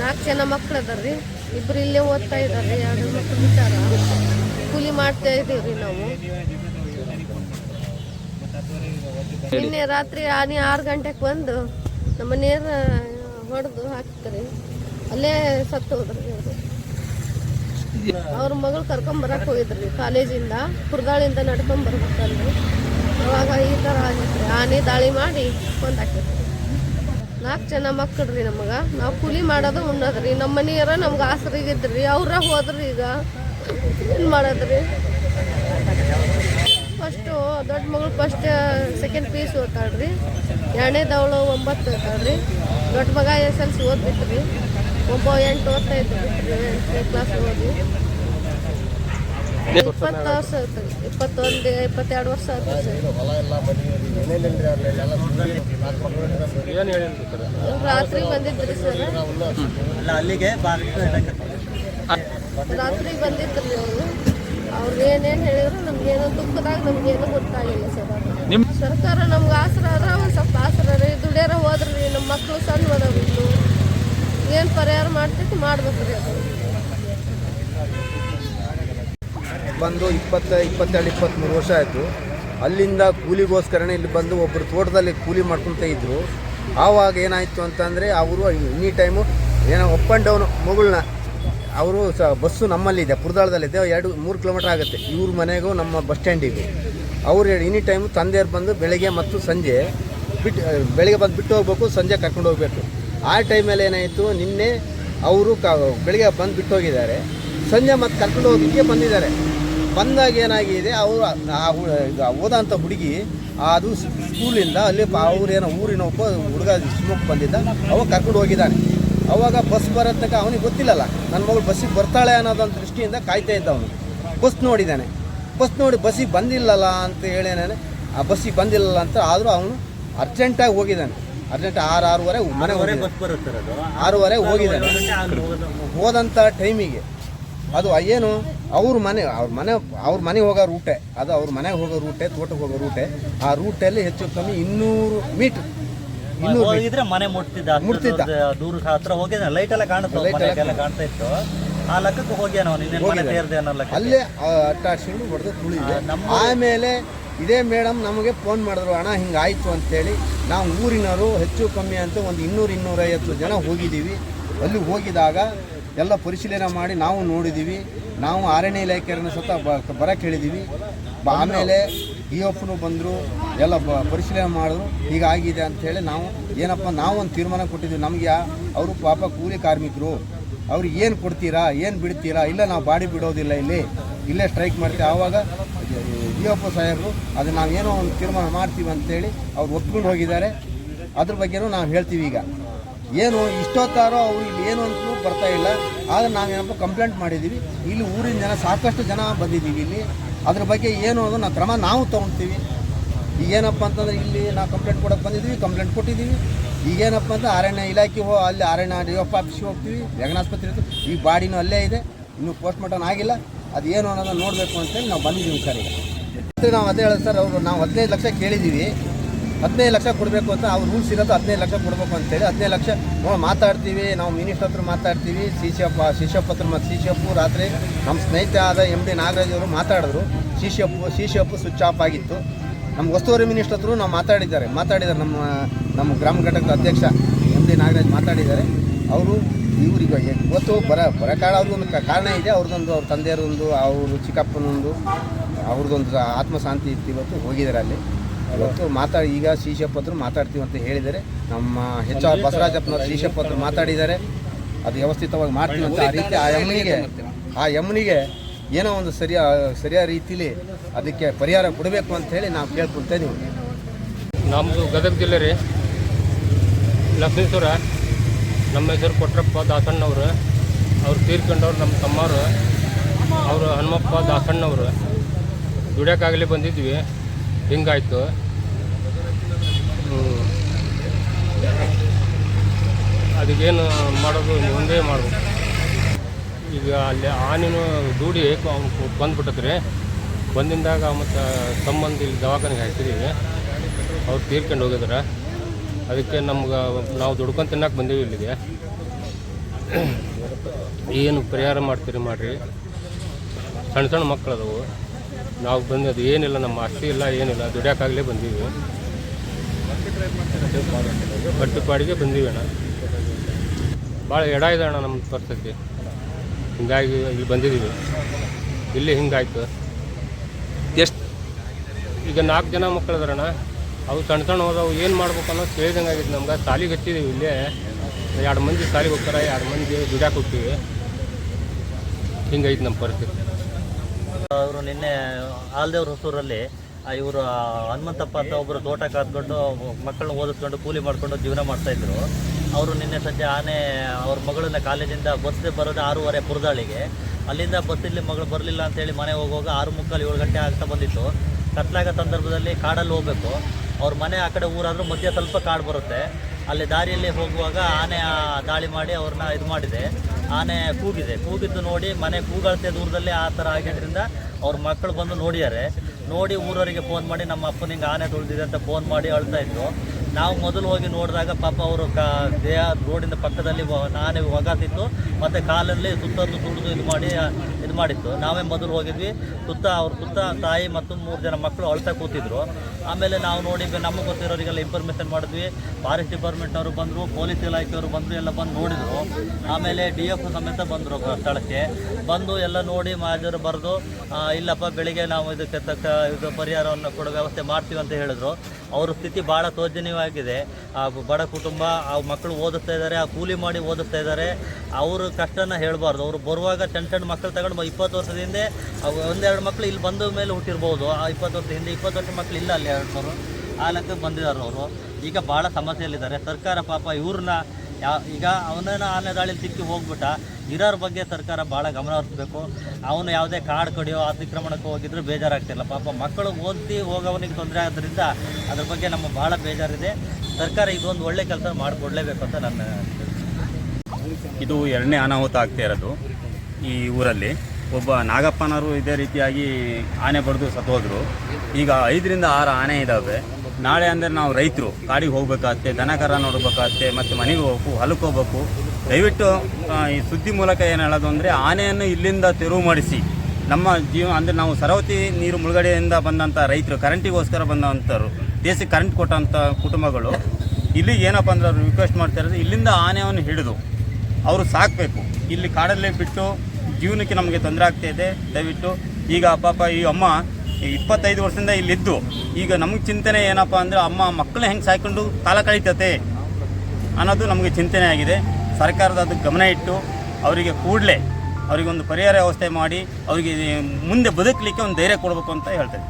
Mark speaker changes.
Speaker 1: ನಾಲ್ಕು ಜನ ಮಕ್ಳು ಅದಾರ್ರಿ. ಇಬ್ರು ಇಲ್ಲೇ ಓದ್ತಾ ಇದ್ದಾರೆ ಎರಡು ಮಕ್ಳು ಬಿಟ್ಟಾರ. ಕೂಲಿ ಮಾಡ್ತಾ ಇದೀವ್ರಿ ನಾವು. ನಿನ್ನೆ ರಾತ್ರಿ ಆನೆ ಆರು ಗಂಟೆಗೆ ಬಂದು ನಮ್ಮ ನೀರು ಹೊಡೆದು ಹಾಕ್ತಾರೆ ಅಲ್ಲೇ ಸತ್ತು ಹೋದ್ರಿ ಅವರು ಅವ್ರ ಮಗಳು ಕರ್ಕೊಂಡ್ ಬರಕ್ ಹೋಗಿದ್ರಿ ಕಾಲೇಜಿಂದ. ಕುರ್ದಾಳಿಂದ ನಡ್ಕೊಂಡ್ ಬರ್ಬೇಕಲ್ರಿ ಅವಾಗ ಈ ಥರ ಆಗಿತ್ತು. ಆನೆ ದಾಳಿ ಮಾಡಿ ಕೊಂದಾಕಿದ್ರಿ ನಾಲ್ಕು ಜನ ಮಕ್ಕಳು ರೀ ನಮಗೆ. ನಾವು ಕೂಲಿ ಮಾಡೋದು ಉಣ್ಣದ್ರಿ. ನಮ್ಮ ಮನೆಯವ್ರ ನಮ್ಗೆ ಆಸರಿಗಿದ್ರಿ. ಅವ್ರ ಹೋದ್ರಿ ಈಗ. ಏನು ಮಾಡೋದ್ರಿ? ಫಸ್ಟು ದೊಡ್ಡ ಮಗಳು first second P U C ಓದ್ತಾಳ್ರಿ ಎರಡನೇದವಳು ಒಂಬತ್ತು ಓದ್ತಾಳ್ರಿ. ದೊಡ್ಡ ಮಗ ಎಸ್ ಎಲ್ ಸಿ ಓದ್ಬಿಟ್ರಿ. ಒಬ್ಬ ಎಂಟು ಓದ್ತಾ ಕ್ಲಾಸ್ ಓದಿ. ಇಪ್ಪತ್ತು ವರ್ಷ ಆಯ್ತು ಇಪ್ಪತ್ತೊಂದು ಇಪ್ಪತ್ತೆರಡು ವರ್ಷ ಆಯ್ತು ಸರ್. ರಾತ್ರಿ ಬಂದಿದ್ರಿ ಸರ್. ರಾತ್ರಿ ಬಂದಿದ್ರಿ ಅವರು. ಅವ್ರು ಏನೇನು ಹೇಳಿದ್ರು ನಮ್ಗೇನೋ ದುಃಖದಾಗ ನಮ್ಗೇನು ಗೊತ್ತಾಗಿಲ್ಲ ಸರ್. ಸರ್ಕಾರ ನಮ್ಗೆ ಆಸರ ಒಂದ್ ಒಂದು ಸ್ವಲ್ಪ ಆಸರ ರೀ ದುಡಿಯಾರ ಹೋದ್ರಿ ನಮ್ಮ ಮಕ್ಕಳು ಸಣ್ಣ ಇನ್ನು. ಏನು ಪರಿಹಾರ ಮಾಡ್ತೈತಿ ಮಾಡ್ಬೇಕ್ರಿ ಅದು.
Speaker 2: ಬಂದು ಇಪ್ಪತ್ತ, ಇಪ್ಪತ್ತೆರಡು, ಇಪ್ಪತ್ತ್ಮೂರು ವರ್ಷ ಆಯಿತು. ಅಲ್ಲಿಂದ ಕೂಲಿಗೋಸ್ಕರನೇ ಇಲ್ಲಿ ಬಂದು ಒಬ್ಬರು ತೋಟದಲ್ಲಿ ಕೂಲಿ ಮಾಡ್ಕೊತ ಇದ್ದರು ಆವಾಗ ಏನಾಯಿತು ಅಂತಂದರೆ ಅವರು ಎನಿ ಟೈಮು ಏನೋ ಅಪ್ ಆ್ಯಂಡ್ ಡೌನು ಮಗಳನ್ನ ಅವರು ಸ ಬಸ್ಸು ನಮ್ಮಲ್ಲಿದೆ, ಪುರದಾಳದಲ್ಲಿದೆ, ಎರಡು, ಮೂರು ಕಿಲೋಮೀಟ್ರ್ ಆಗುತ್ತೆ. ಇವ್ರ ಮನೆಗೂ ನಮ್ಮ ಬಸ್ ಸ್ಟ್ಯಾಂಡಿಗೂ ಅವರು ಎನಿ ಟೈಮು ತಂದೆಯವ್ರು ಬಂದು ಬೆಳಗ್ಗೆ ಮತ್ತು ಸಂಜೆ ಬಿಟ್ಟು ಬೆಳಗ್ಗೆ ಬಂದು ಬಿಟ್ಟು ಹೋಗ್ಬೇಕು, ಸಂಜೆ ಕರ್ಕೊಂಡು ಹೋಗಬೇಕು. ಆ ಟೈಮಲ್ಲಿ ಏನಾಯಿತು, ನಿನ್ನೆ ಅವರು ಕ, ಬೆಳಗ್ಗೆ ಬಂದು ಬಿಟ್ಟು ಹೋಗಿದ್ದಾರೆ. ಸಂಜೆ ಮತ್ತೆ ಕರ್ಕೊಂಡು ಹೋಗೋದಕ್ಕೆ ಬಂದಿದ್ದಾರೆ. ಬಂದಾಗ ಏನಾಗಿದೆ ಅವರು ಆ ಹು- ಇದು ಓದಂಥ ಹುಡುಗಿ ಅದು ಸ್ಕೂಲಿಂದ ಅಲ್ಲಿ ಅವ್ರೇನೋ ಊರಿನ ಒಬ್ಬ ಹುಡುಗ ಶಿವಮೊಗ್ಗ ಬಂದಿದ್ದ ಅವಾಗ ಕರ್ಕೊಂಡು ಹೋಗಿದ್ದಾನೆ. ಅವಾಗ ಬಸ್ ಬರೋದಕ್ಕೆ ಅವನಿಗೆ ಗೊತ್ತಿಲ್ಲಲ್ಲ ನನ್ನ ಮಗಳು ಬಸ್ಸಿಗೆ ಬರ್ತಾಳೆ ಅನ್ನೋದೊಂದು ದೃಷ್ಟಿಯಿಂದ ಕಾಯ್ತಾ ಇದ್ದ ಅವನು. ಬಸ್ ನೋಡಿದ್ದಾನೆ ಬಸ್ ನೋಡಿ ಬಸ್ಸಿಗೆ ಬಂದಿಲ್ಲಲ್ಲ ಅಂತ ಹೇಳೇನೆ ಆ ಬಸ್ಸಿಗೆ ಬಂದಿಲ್ಲಲ್ಲ ಅಂತ ಆದರೂ ಅವನು ಅರ್ಜೆಂಟಾಗಿ ಹೋಗಿದ್ದಾನೆ. ಅರ್ಜೆಂಟ್ ಆರು ಆರೂವರೆ ಮನೆ ಹೋಗಿದ್ದಾನೆ.
Speaker 3: ಬಸ್ ಬರುತ್ತೆ
Speaker 2: ಆರೂವರೆ ಹೋಗಿದ್ದಾನೆ. ಹೋದಂಥ ಟೈಮಿಗೆ. ಅದು ಏನು ಅವ್ರ ಮನೆ ಅವ್ರ ಮನೆ ಅವ್ರ ಮನೆಗೆ ಹೋಗೋ ರೂಟೆ. ಅದು ಅವ್ರ ಮನೆಗೆ ಹೋಗೋ ರೂಟೆ ತೋಟಕ್ಕೆ ಹೋಗೋ ರೂಟೆ. ಆ ರೂಟಲ್ಲಿ ಹೆಚ್ಚು ಕಮ್ಮಿ ಇನ್ನೂರು ಮೀಟ್ರ್. ಇನ್ನೂರು
Speaker 3: ಹೋಗಿದ್ರೆ ಮನೆ ಮುಟ್ತಿದ್ದ
Speaker 2: ಮುಟ್ತಿದ್ದ.
Speaker 3: ದೂರ- ಹತ್ರ ಹೋಗಿದ್ದ. ಲೈಟ್ ಎಲ್ಲ ಕಾಣುತ್ತೆ
Speaker 2: ಲೈಟ್ ಎಲ್ಲ
Speaker 3: ಕಾಣ್ತಾ ಇತ್ತು. ಆ ಲೆಕ್ಕಕ್ಕೆ ಹೋಗ್ಯಾನ ಇನ್ನೇನು ಮನೆ. ಸೇರಿದೆ ಅನ್ನೋ ಲೆಕ್ಕ
Speaker 2: ಅಲ್ಲೇ ಅಟ್ಟಾಡ್ಸ್ಕೊಂಡು ಹೊಡೆದು ತುಳಿದೆ ಆಮೇಲೆ ಇದೇ ಮೇಡಮ್ ನಮಗೆ ಫೋನ್ ಮಾಡಿದ್ರು ಅಣ್ಣ ಹಿಂಗಾಯ್ತು ಅಂತೇಳಿ. ನಾವು ಊರಿನವರು ಹೆಚ್ಚು ಕಮ್ಮಿ ಅಂತ ಒಂದು ಇನ್ನೂರು ಇನ್ನೂರೈವತ್ತು ಜನ ಹೋಗಿದ್ದೀವಿ. ಅಲ್ಲಿ ಹೋಗಿದಾಗ ಎಲ್ಲ ಪರಿಶೀಲನೆ ಮಾಡಿ ನಾವು ನೋಡಿದ್ದೀವಿ ನಾವು ಅರಣ್ಯ ಇಲಾಖೆಯನ್ನು ಸತ ಬರಕ್ಕೆ ಹೇಳಿದ್ದೀವಿ ಆಮೇಲೆ ಇ ಎಫ್ನು ಬಂದರು, ಎಲ್ಲ ಬ ಪರಿಶೀಲನೆ ಮಾಡಿದ್ರು. ಹೀಗಾಗಿದೆ ಅಂಥೇಳಿ ನಾವು ಏನಪ್ಪ ನಾವು ಒಂದು ತೀರ್ಮಾನ ಕೊಟ್ಟಿದ್ದೀವಿ. ನಮಗೆ ಅವರು ಪಾಪ ಕೂಲಿ ಕಾರ್ಮಿಕರು. ಅವ್ರಿಗೆ ಏನು ಕೊಡ್ತೀರಾ, ಏನು ಬಿಡ್ತೀರಾ, ಇಲ್ಲ ನಾವು ಬಾಡಿ ಬಿಡೋದಿಲ್ಲ ಇಲ್ಲಿ. ಇಲ್ಲೇ ಸ್ಟ್ರೈಕ್ ಮಾಡ್ತೀವಿ. ಆವಾಗ ಇ ಎಫ್ ಸಾಹೇಬರು ಅದು ನಾವು ಏನೋ ಒಂದು ತೀರ್ಮಾನ ಮಾಡ್ತೀವಿ ಅಂತೇಳಿ ಅವ್ರು ಒಪ್ಕೊಂಡು ಹೋಗಿದ್ದಾರೆ. ಅದ್ರ ಬಗ್ಗೆನೂ ನಾವು ಹೇಳ್ತೀವಿ ಈಗ. ಏನು ಇಷ್ಟೊತ್ತಾರೋ ಅವ್ರು ಇಲ್ಲಿ ಏನು ಅಂತಲೂ ಬರ್ತಾ ಇಲ್ಲ. ಆದರೆ ನಾವೇನಪ್ಪ ಕಂಪ್ಲೇಂಟ್ ಮಾಡಿದ್ದೀವಿ ಇಲ್ಲಿ ಊರಿನ ಜನ ಸಾಕಷ್ಟು ಜನ ಬಂದಿದ್ದೀವಿ ಇಲ್ಲಿ. ಅದ್ರ ಬಗ್ಗೆ ಏನು ಅದು ನಾವು ಕ್ರಮ ನಾವು ತೊಗೊಳ್ತೀವಿ ಈಗೇನಪ್ಪ ಅಂತಂದ್ರೆ ಇಲ್ಲಿ ನಾವು ಕಂಪ್ಲೇಂಟ್ ಕೊಡಕ್ಕೆ ಬಂದಿದ್ದೀವಿ ಕಂಪ್ಲೇಂಟ್ ಕೊಟ್ಟಿದ್ದೀವಿ. ಈಗೇನಪ್ಪ ಅಂತ ಅರಣ್ಯ ಇಲಾಖೆ ಹೋ ಅಲ್ಲಿ ಅರಣ್ಯ ಡಿ ಎಫ್ ಆಫೀಸ್ಗೆ ಹೋಗ್ತೀವಿ ಆಸ್ಪತ್ರೆ ಇತ್ತು ಈ ಬಾಡಿನೂ ಅಲ್ಲೇ ಇದೆ. ಇನ್ನೂ ಪೋಸ್ಟ್ ಮಾರ್ಟಮ್ ಆಗಿಲ್ಲ. ಅದು ಏನು ಅನ್ನೋದನ್ನ ನೋಡಬೇಕು ಅಂತೇಳಿ ನಾವು ಬಂದಿದ್ದೀವಿ ಸರ್ ಈಗ. ನಾವು ಅದೇ ಹೇಳೋದು ಸರ್, ಅವರು ನಾವು ಹದಿನೈದು ಲಕ್ಷ ಕೇಳಿದ್ದೀವಿ. ಹದಿನೈದು ಲಕ್ಷ ಕೊಡಬೇಕು ಅಂತ ಅವ್ರು ರೂಲ್ಸ್ ಇರೋದು ಹದಿನೈದು ಲಕ್ಷ ಕೊಡಬೇಕು ಅಂತೇಳಿ. ಹದಿನೈದು ಲಕ್ಷ ನಾವು ಮಾತಾಡ್ತೀವಿ, ನಾವು ಮಿನಿಸ್ಟರ್ ಹತ್ರ ಮಾತಾಡ್ತೀವಿ ಶಿಶಪ್ಪ ಶಿಶಪ್ಪ ಹತ್ರ ಮತ್ತು ಶಿಶಪ್ಪು ರಾತ್ರಿ ನಮ್ಮ ಸ್ನೇಹಿತ ಆದ ಎಂ ಡಿ ನಾಗರಾಜ್ ಅವರು ಮಾತಾಡಿದ್ರು. ಶಿಶಪ್ಪು ಶಿಶಪ್ಪು ಸ್ವಿಚ್ ಆಫ್ ಆಗಿತ್ತು. ನಮ್ಮ ವಸ್ತುವರಿ ಮಿನಿಸ್ಟರ್ ಹತ್ರ ನಾವು ಮಾತಾಡಿದ್ದಾರೆ. ಮಾತಾಡಿದ್ದಾರೆ ನಮ್ಮ ನಮ್ಮ ಗ್ರಾಮ ಘಟಕದ ಅಧ್ಯಕ್ಷ ಎಂ ಡಿ ನಾಗರಾಜ್ ಮಾತಾಡಿದ್ದಾರೆ. ಅವರು ಇವ್ರಿಗೆ ಇವತ್ತು ಬರ ಬರ ಕಾರಣ ಅವ್ರಿಗೊಂದು ಕಾರಣ ಇದೆ. ಅವ್ರದ್ದೊಂದು ಅವ್ರ ತಂದೆಯವ್ರದೊಂದು, ಅವರು ಚಿಕ್ಕಪ್ಪನೊಂದು, ಅವ್ರದ್ದೊಂದು ಆತ್ಮಶಾಂತಿ ಇತ್ತು ಇವತ್ತು ಹೋಗಿದ್ದಾರೆ ಅಲ್ಲಿ. ಇವತ್ತು ಮಾತಾಡಿ ಈಗ ಶೀಶಪ್ಪ ಹತ್ರ ಮಾತಾಡ್ತೀವಿ ಅಂತ ಹೇಳಿದ್ದಾರೆ. ನಮ್ಮ ಹೆಚ್ಚು ಆರ್ ಬಸವರಾಜಪ್ಪನವ್ರು ಶೀಶಪ್ಪ ಹತ್ರ ಮಾತಾಡಿದ್ದಾರೆ. ಅದು ವ್ಯವಸ್ಥಿತವಾಗಿ ಮಾಡ್ತೀವಿ ಅಂತ ಆ ರೀತಿ ಆ ಎಮ್ಮನಿಗೆ ಆ ಎಮ್ಮನಿಗೆ ಏನೋ ಒಂದು ಸರಿಯ ಸರಿಯಾದ ರೀತಿಲಿ ಅದಕ್ಕೆ ಪರಿಹಾರ ಕೊಡಬೇಕು ಅಂತ ಹೇಳಿ ನಾವು ಕೇಳ್ಕೊಳ್ತಾ ಇದೀವಿ.
Speaker 4: ನಮ್ಮದು ಗದಗ ಜಿಲ್ಲೆ ರೀ. ಲಕ್ಷ್ಮೀಶ್ವರ ನಮ್ಮ ಹೆಸರು ಕೊಟ್ರಪ್ಪ ದಾಸಣ್ಣವರು. ಅವ್ರು ತೀರ್ಕೊಂಡವ್ರು ನಮ್ಮ ತಮ್ಮವರು. ಅವರು ಹನುಮಪ್ಪ ದಾಸಣ್ಣವರು. ದುಡಿಯೋಕ್ಕಾಗಲಿ ಬಂದಿದ್ವಿ. ಹಿಂಗಾಯ್ತು. ಅದಕ್ಕೇನು ಮಾಡೋದು ಒಂದೇ ಮಾಡಬೇಕು. ಈಗ ಅಲ್ಲಿ ಆನಿನೂ ದೂಡಿ ಅವ್ನು ಬಂದ್ಬಿಟ್ಟತ್ರಿ ಬಂದಿಂದಾಗ ಮತ್ತು ಸಂಬಂಧ ಇಲ್ಲಿ ದವಾಖಾನೆಗೆ ಹಾಕಿದ್ದೀವಿ ಅವ್ರು ತೀರ್ಕೊಂಡು ಹೋಗಿದ್ರೆ. ಅದಕ್ಕೆ ನಮ್ಗೆ ನಾವು ದುಡ್ಕೊಂಡು ತಿನ್ನಕ್ಕೆ ಬಂದೀವಿ ಇಲ್ಲಿಗೆ. ಏನು ಪರಿಹಾರ ಮಾಡ್ತೀರಿ ಮಾಡಿರಿ. ಸಣ್ಣ ಸಣ್ಣ ಮಕ್ಕಳು ಅದಾವು ನಾವು ಬಂದದ್ದು ಏನಿಲ್ಲ ನಮ್ಮ ಆಸ್ತಿ ಇಲ್ಲ ಏನಿಲ್ಲ ದುಡಿಯೋಕ್ಕಾಗಲೇ ಬಂದೀವಿ ಕಟ್ಟುಪಾಡಿಗೆ ಬಂದೀವಿ ಅಣ್ಣ. ಭಾಳ ಎಡ ಇದೆ ಅಣ್ಣ ನಮ್ಮ ಪರಿಸ್ಥಿತಿ. ಹಿಂಗಾಗಿ ಇಲ್ಲಿ ಬಂದಿದ್ದೀವಿ ಇಲ್ಲಿ ಹಿಂಗಾಯ್ತು.
Speaker 5: ಎಷ್ಟು?
Speaker 4: ಈಗ ನಾಲ್ಕು ಜನ ಮಕ್ಕಳು ಅದಾರಣ್ಣ ಅವು ಸಣ್ಣ ಸಣ್ಣ ಹೋದವು ಏನು ಮಾಡ್ಬೇಕು ಅನ್ನೋದು ಕೇಳಿದಂಗೆ ಆಗಿತ್ತು ನಮ್ಗೆ. ಸಾಲಿಗೆ ಹಚ್ಚಿದ್ದೀವಿ ಇಲ್ಲೇ. ಎರಡು ಮಂದಿ ಸಾಲಿಗೆ ಹೋಗ್ತಾರೆ ಎರಡು ಮಂದಿ ದುಡ್ಯಾಕೆ ಹೋಗ್ತೀವಿ. ಹಿಂಗೈತೆ ನಮ್ಮ ಪರಿಸ್ಥಿತಿ.
Speaker 3: ಅವರು ನಿನ್ನೆ ಆಲ್ದೇವ್ರ ಹೊಸೂರಲ್ಲಿ ಇವರು ಹನುಮಂತಪ್ಪ ಅಂತ ಒಬ್ಬರು ತೋಟ ಕಾದ್ಕೊಂಡು, ಮಕ್ಕಳನ್ನ ಓದಿಸ್ಕೊಂಡು, ಕೂಲಿ ಮಾಡಿಕೊಂಡು ಜೀವನ ಮಾಡ್ತಾ ಇದ್ರು. ಅವರು ನಿನ್ನೆ ಸಂಜೆ ಆನೆ, ಅವ್ರ ಮಗಳನ್ನ ಕಾಲೇಜಿಂದ ಬಸ್ ಬರೋದು ಆರೂವರೆ ಪುರದಾಳಿಗೆ. ಅಲ್ಲಿಂದ ಬಸ್ಸಲ್ಲಿ ಮಗಳು ಬರಲಿಲ್ಲ ಅಂತೇಳಿ ಮನೆ ಹೋಗುವಾಗ ಆರು ಮುಕ್ಕಾಲು ಏಳು ಗಂಟೆ ಆಗ್ತಾ ಬಂದಿತ್ತು. ಕತ್ಲಾಗ ಸಂದರ್ಭದಲ್ಲಿ ಕಾಡಲ್ಲಿ ಹೋಗಬೇಕು. ಅವ್ರ ಮನೆ ಆ ಕಡೆ ಊರಾದರೂ ಮಧ್ಯೆ ಸ್ವಲ್ಪ ಕಾಡು ಬರುತ್ತೆ. ಅಲ್ಲಿ ದಾರಿಯಲ್ಲಿ ಹೋಗುವಾಗ ಆನೆ ದಾಳಿ ಮಾಡಿ ಅವ್ರನ್ನ ಇದು ಮಾಡಿದೆ. ಆನೆ ಕೂಗಿದೆ. ಕೂಗಿದ್ದು ನೋಡಿ ಮನೆ ಕೂಗಳತೆ ದೂರದಲ್ಲಿ ಆ ಥರ ಆಗಿದ್ದರಿಂದ ಅವ್ರ ಮಕ್ಕಳು ಬಂದು ನೋಡಿದ್ದಾರೆ. ನೋಡಿ ಊರವರಿಗೆ ಫೋನ್ ಮಾಡಿ, ನಮ್ಮ ಅಪ್ಪನ ಹಿಂಗೆ ಆನೆ ತುಳಿದಿದೆ ಅಂತ ಫೋನ್ ಮಾಡಿ ಅಳ್ತಾ ಇದ್ರು. ನಾವು ಮೊದಲು ಹೋಗಿ ನೋಡಿದಾಗ ಪಾಪ ಅವರು ಕ, ದೇಹ ರೋಡಿನ ಪಕ್ಕದಲ್ಲಿ ಆನೆ ಒಗಾತಿತ್ತು ಮತ್ತು ಕಾಲಲ್ಲಿ ಸುತ್ತದ್ದು ತುಳಿದು ಇದು ಮಾಡಿ ಇದು ಮಾಡಿತ್ತು. ನಾವೇ ಮೊದಲು ಹೋಗಿದ್ವಿ. ಸುತ್ತ ಅವ್ರ ಸುತ್ತ ತಾಯಿ ಮತ್ತು ಮೂರು ಜನ ಮಕ್ಕಳು ಅಳ್ತಾ ಕೂತಿದ್ರು. ಆಮೇಲೆ ನಾವು ನೋಡಿ ನಮಗೆ ಗೊತ್ತಿರೋರಿಗೆಲ್ಲ ಇನ್ಫಾರ್ಮೇಷನ್ ಮಾಡಿದ್ವಿ. ಫಾರೆಸ್ಟ್ ಡಿಪಾರ್ಟ್ಮೆಂಟ್ನವರು ಬಂದರು ಪೊಲೀಸ್ ಇಲಾಖೆಯವರು ಬಂದರು, ಎಲ್ಲ ಬಂದು ನೋಡಿದರು. ಆಮೇಲೆ ಡಿ ಎಫ್ ಸಮೇತ ಬಂದರು ಸ್ಥಳಕ್ಕೆ. ಬಂದು ಎಲ್ಲ ನೋಡಿ ಮಾಜರು ಬರೆದು ಇಲ್ಲಪ್ಪ, ಬೆಳಿಗ್ಗೆ ನಾವು ಇದಕ್ಕೆ ತಕ್ಕ ಇದು ಪರಿಹಾರವನ್ನು ಕೊಡೋ ವ್ಯವಸ್ಥೆ ಮಾಡ್ತೀವಿ ಅಂತ ಹೇಳಿದ್ರು. ಅವ್ರ ಸ್ಥಿತಿ ಭಾಳ ಶೋಚನೀಯವಾಗಿದೆ ಆ, ಬಡ ಕುಟುಂಬ, ಆ ಮಕ್ಕಳು ಓದಿಸ್ತಾ ಇದ್ದಾರೆ, ಆ ಕೂಲಿ ಮಾಡಿ ಓದಿಸ್ತಾ ಇದ್ದಾರೆ. ಅವರು ಕಷ್ಟನ ಹೇಳಬಾರ್ದು. ಅವರು ಬರುವಾಗ ಸಣ್ಣ ಸಣ್ಣ ಮಕ್ಕಳು ತಗೊಂಡು ಇಪ್ಪತ್ತು ವರ್ಷದ ಹಿಂದೆ ಒಂದೆರಡು ಮಕ್ಕಳು ಇಲ್ಲಿ ಬಂದ ಮೇಲೆ ಹುಟ್ಟಿರ್ಬೋದು. ಆ ಇಪ್ಪತ್ತು ವರ್ಷದ ಹಿಂದೆ ಇಪ್ಪತ್ತು ವರ್ಷ ಮಕ್ಕಳು ಇಲ್ಲ ಅಲ್ಲಿ ಎರಡು ಸಾವಿರ ಆ ಲೆಕ್ಕಕ್ಕೆ ಬಂದಿದ್ದಾರೆ ಅವರು. ಈಗ ಭಾಳ ಸಮಸ್ಯೆಯಲ್ಲಿದ್ದಾರೆ. ಸರ್ಕಾರ ಪಾಪ ಇವ್ರನ್ನ ಯಾ ಈಗ ಅವನೇನ ಆನೆ ದಾಳಿಲಿ ಸಿಕ್ಕಿ ಹೋಗ್ಬಿಟ್ಟ. ಇರೋರ ಬಗ್ಗೆ ಸರ್ಕಾರ ಭಾಳ ಗಮನ ಹರಿಸ್ಬೇಕು. ಅವನು ಯಾವುದೇ ಕಾಡು ಕಡಿಯೋ ಅತಿಕ್ರಮಣಕ್ಕೆ ಹೋಗಿದ್ರು ಬೇಜಾರಾಗ್ತಿಲ್ಲ. ಪಾಪ ಮಕ್ಕಳು ಓದಿ ಹೋಗೋವನಿಗೆ ತೊಂದರೆ ಆಗೋದ್ರಿಂದ ಅದ್ರ ಬಗ್ಗೆ ನಮ್ಮ ಭಾಳ ಬೇಜಾರಿದೆ. ಸರ್ಕಾರ ಇದೊಂದು ಒಳ್ಳೆ ಕೆಲಸ ಮಾಡಿಕೊಡ್ಲೇಬೇಕು ಅಂತ ನನ್ನ
Speaker 6: ಇದು ಎರಡನೇ ಅನಾಹುತ ಆಗ್ತಾ ಇರೋದು ಈ ಊರಲ್ಲಿ. ಒಬ್ಬ ನಾಗಪ್ಪನವರು ಇದೇ ರೀತಿಯಾಗಿ ಆನೆ ಬಡಿದು ಸತ್ತೋದ್ರು. ಈಗ ಐದರಿಂದ ಆರು ಆನೆ ಇದ್ದಾವೆ ನಾಳೆ ಅಂದರೆ ನಾವು ರೈತರು, ಕಾಡಿಗೆ ಹೋಗ್ಬೇಕಾಗತ್ತೆ, ದನ ಕರ ನೋಡ್ಬೇಕಾಗತ್ತೆ, ಮತ್ತು ಮನೆಗೆ ಹೋಗ್ಬೇಕು, ಹೊಲಕ್ಕೆ ಹೋಗ್ಬೇಕು. ದಯವಿಟ್ಟು ಈ ಸುದ್ದಿ ಮೂಲಕ ಏನು ಹೇಳೋದು ಅಂದರೆ ಆನೆಯನ್ನು ಇಲ್ಲಿಂದ ತೆರವು ಮಾಡಿಸಿ. ನಮ್ಮ ಜೀವ, ಅಂದರೆ ನಾವು ಸರವತಿ ನೀರು ಮುಳುಗಡೆಯಿಂದ ಬಂದಂಥ ರೈತರು, ಕರೆಂಟಿಗೋಸ್ಕರ ಬಂದಂಥವ್ರು ದೇಶಕ್ಕೆ ಕರೆಂಟ್ ಕೊಟ್ಟಂಥ ಕುಟುಂಬಗಳು, ಇಲ್ಲಿ ಏನಪ್ಪ ಅಂದ್ರೆ ಅವ್ರು ರಿಕ್ವೆಸ್ಟ್ ಮಾಡ್ತಾ ಇರೋದು, ಇಲ್ಲಿಂದ ಆನೆಯನ್ನು ಹಿಡಿದು, ಅವರು ಸಾಕಬೇಕು. ಇಲ್ಲಿ ಕಾಡಲ್ಲೇ ಬಿಟ್ಟು ಜೀವನಕ್ಕೆ ನಮಗೆ ತೊಂದರೆ ಆಗ್ತಾ ಇದೆ. ದಯವಿಟ್ಟು ಈಗ ಪಾಪ ಈ ಅಮ್ಮ ಇಪ್ಪತ್ತೈದು ವರ್ಷದಿಂದ ಇಲ್ಲಿದ್ದು. ಈಗ ನಮಗೆ ಚಿಂತನೆ ಏನಪ್ಪ ಅಂದರೆ ಅಮ್ಮ ಮಕ್ಕಳು ಹೆಂಗೆ ಸಾಯ್ಕೊಂಡು ಕಾಲ ಕಳೀತತೆ ಅನ್ನೋದು ನಮಗೆ ಚಿಂತನೆ ಆಗಿದೆ. ಸರ್ಕಾರದ ಅದು ಗಮನ ಇಟ್ಟು ಅವರಿಗೆ ಕೂಡಲೇ ಅವರಿಗೊಂದು ಪರಿಹಾರ ವ್ಯವಸ್ಥೆ ಮಾಡಿ, ಅವರಿಗೆ ಮುಂದೆ ಬದುಕಲಿಕ್ಕೆ ಒಂದು ಧೈರ್ಯ ಕೊಡಬೇಕು ಅಂತ ಹೇಳ್ತೇನೆ